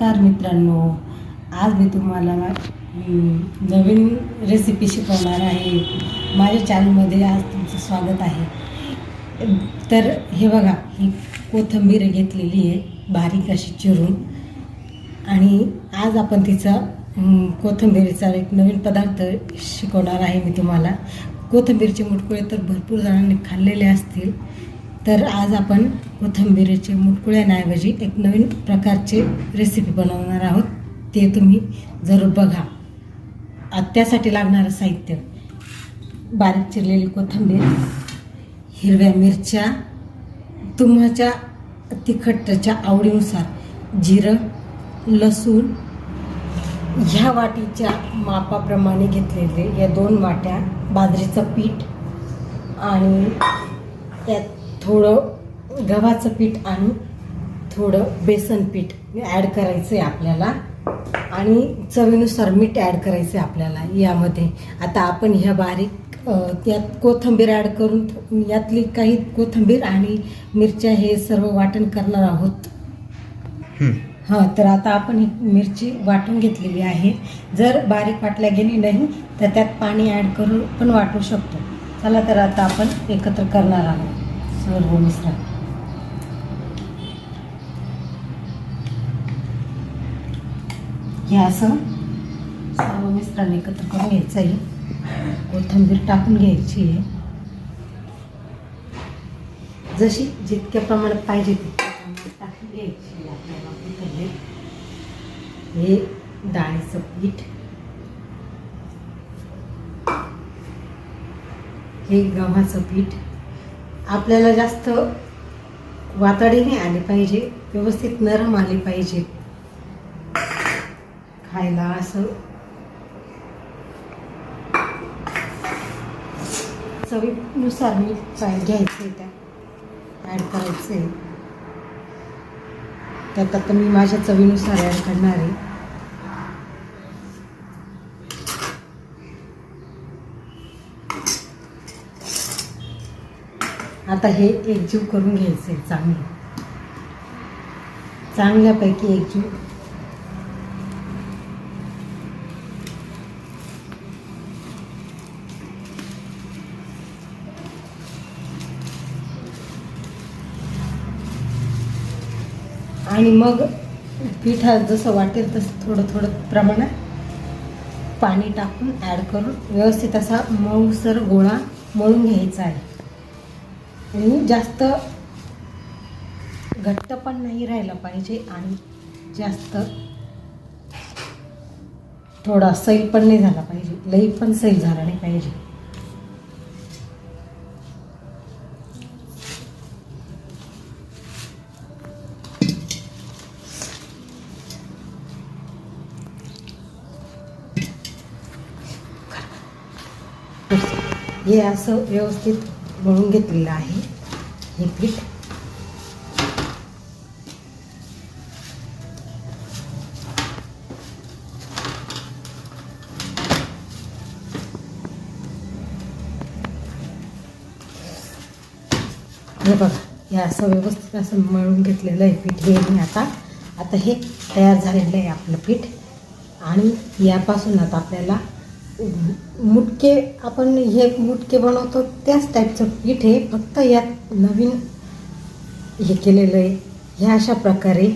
नमस्कार मित्रांनो. आज मी तुम्हाला नवीन रेसिपी शिकवणार आहे. माझ्या चॅनलमध्ये आज तुमचं स्वागत आहे. तर हे बघा ही कोथिंबीर घेतलेली आहे बारीक अशी चिरून. आणि आज आपण तिचा हम्म, कोथिंबीरीचा एक नवीन पदार्थ शिकवणार आहे मी तुम्हाला. कोथिंबीरचे मुटकुळे तर भरपूर जणांनी खाल्लेले असतील. तर आज आपण कोथिंबीरीचे मुटकुळ्यांऐवजी एक नवीन प्रकारचे रेसिपी बनवणार आहोत. ते तुम्ही जरूर बघा. आत्यासाठी त्यासाठी लागणारं साहित्य. बारीक चिरलेली कोथिंबीर हिरव्या मिरच्या तुमच्या तिखटच्या आवडीनुसार जिरं लसूण ह्या वाटीच्या मापाप्रमाणे घेतलेले या दोन वाट्या बाजरीचं पीठ आणि त्यात थोडं गव्हाचं पीठ आणि थोडं बेसन पीठ ॲड करायचं आहे आपल्याला. आणि चवीनुसार मीठ ॲड करायचं आहे आपल्याला यामध्ये. आता आपण ह्या बारीक त्यात कोथिंबीर ॲड करून यातली काही कोथिंबीर आणि मिरच्या हे सर्व वाटण करणार आहोत. हां तर आता आपण ही मिरची वाटून घेतलेली आहे. जर बारीक वाटल्या गेली नाही तर त्यात पाणी ॲड करून पण वाटू शकतो. चला तर आता आपण एकत्र करणार आहोत. सर्व मिश्रण हे असं सर्व मिश्रण एकत्र करून घ्यायचं आहे कोथिंबीर टाकून घ्यायची आहे. जशी जितक्या प्रमाणात पाहिजे तितक्या टाकून घ्यायची आपल्याला कोथिंबीर हे डाळीचं पीठ. हे गव्हाचं पीठ. आपल्याला जास्त वाताडीने नाही आली पाहिजे व्यवस्थित नरम आली पाहिजे. खायला असं. चवीनुसार मी घ्यायचं आहे त्या. ॲड करायचं. आहे त्यात आता मी माझ्या चवीनुसार ॲड करणार आहे. आता हे एकजीव करून घ्यायचं आहे चांगलं. चांगल्यापैकी एकजीव. आणि मग पीठ जसं वाटेल तसं थोडं थोडं प्रमाणात पाणी टाकून ॲड करून व्यवस्थित असा मऊसर गोळा मळून घ्यायचा आहे. आणि जास्त घट्ट पण नाही राहिला पाहिजे आणि जास्त थोडा सैल पण नाही झाला पाहिजे. लई पण सैल झाला नाही पाहिजे. हे असं व्यवस्थित मळून घेतलेलं आहे. हे पीठ हे बघा हे असं व्यवस्थित असं मळून घेतलेलं आहे पीठ हे मी आता. आता हे तयार झालेलं आहे आपलं पीठ. आणि यापासून आता आपल्याला मुटके आपण हे मुटके बनवतो त्याच टाईपचं पीठ आहे. फक्त यात नवीन हे केलेलं आहे. ह्या अशा प्रकारे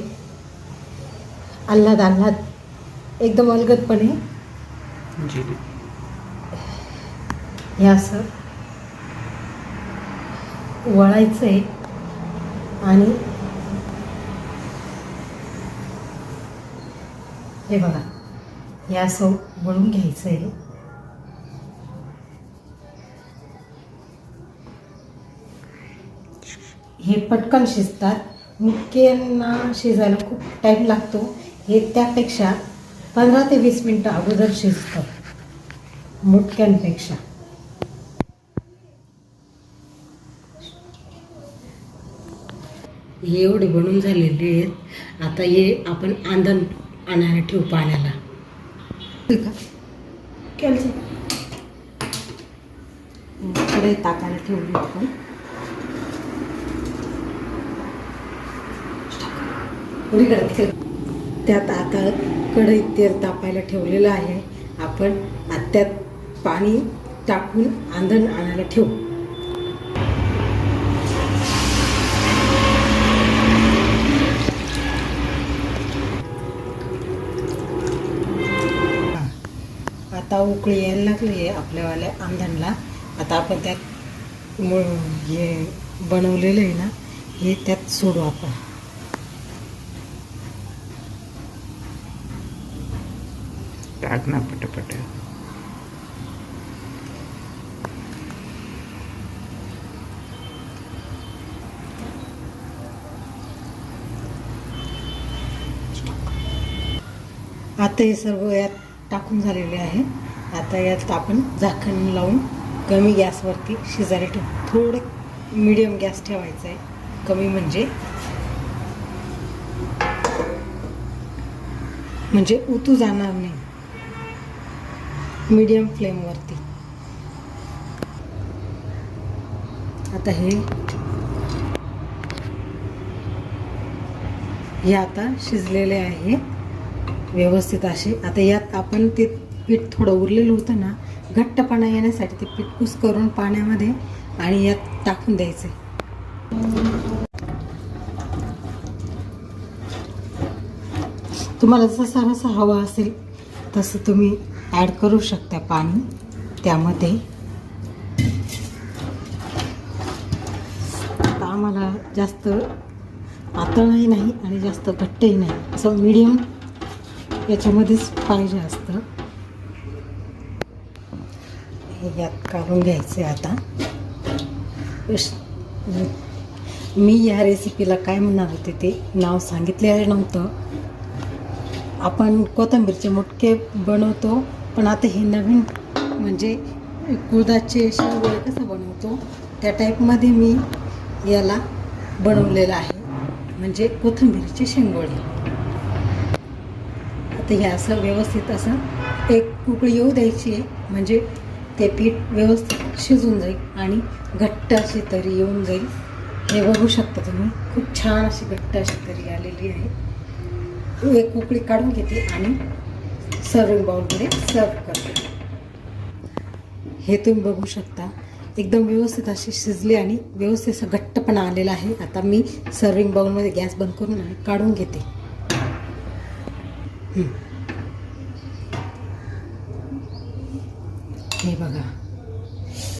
आल्हाद आल्हाद एकदम अलगदपणे. हे असं वळायचं आहे. आणि हे बघा हे असं वळून घ्यायचं आहे. हे पटकन शिजतात. मुटक्यांना शिजायला खूप टाईम लागतो. हे त्यापेक्षा पंधरा ते वीस मिनटं अगोदर शिजतं. मुटक्यांपेक्षा हे एवढे बनून झालेले आहेत. आता हे आपण आंदण आणायला ठेवू पाण्याला. केलं कडे ताकाला ठेवली आपण. उडीकडे ठेव. त्यात आता कढईत तेल तापायला ठेवलेलं आहे. आपण आत्यात त्यात पाणी टाकून आंधण आणायला ठेवू. आता उकळी यायला लागली आहे आपल्यावाल्या आंधणला. आता आपण त्यात हे बनवलेलं आहे ना हे त्यात सोडू आपण. टाक ना पटापट. आता हे सर्व यात टाकून झालेले आहे. आता यात आपण झाकण लावून कमी गॅसवरती शिजायला ठेवू. थोडं मिडियम गॅस ठेवायचा आहे. कमी म्हणजे म्हणजे उतू जाणार नाही. मीडियम फ्लेमवरती आता हे. हे आता शिजलेले आहे. व्यवस्थित असे. आता यात आपण ते पीठ थोडं उरलेलं होतं ना घट्टपणा येण्यासाठी ते पीठ कुस करून पाण्यामध्ये आणि यात टाकून द्यायचं. तुम्हाला जसं रसा हवा असेल तसं तुम्ही ॲड करू शकता पाणी त्यामध्ये. आता आम्हाला जास्त पातळही नाही आणि जास्त घट्टही नाही. असं मीडियम याच्यामध्येच पाहिजे असतं. हे यात काढून घ्यायचे आता. मी या रेसिपीला काय म्हणणार होते ते नाव सांगितलेलं नव्हतं. आपण कोथिंबीरचे मुटके बनवतो. पण आता हे नवीन म्हणजे कुळदाचे शेंगोळे कसं बनवतो? त्या टाईपमध्ये मी याला बनवलेलं आहे. म्हणजे कोथिंबीरीचे शेंगोळे. आता हे असं व्यवस्थित असं एक उकळी येऊ द्यायची आहे. म्हणजे ते पीठ व्यवस्थित शिजून जाईल आणि घट्ट अशी तरी येऊन जाईल. हे बघू शकता तुम्ही. खूप छान अशी घट्ट अशी तरी आलेली आहे. एक उकळी काढून घेते आणि सर्विंग बाउलमध्ये सर्व करते. हे तुम्ही बघू शकता. एकदम व्यवस्थित अशी शिजली आणि व्यवस्थित असं घट्टपणा आलेला आहे. आता मी सर्विंग बाउलमध्ये गॅस बंद करून आणि काढून घेते. हे बघा.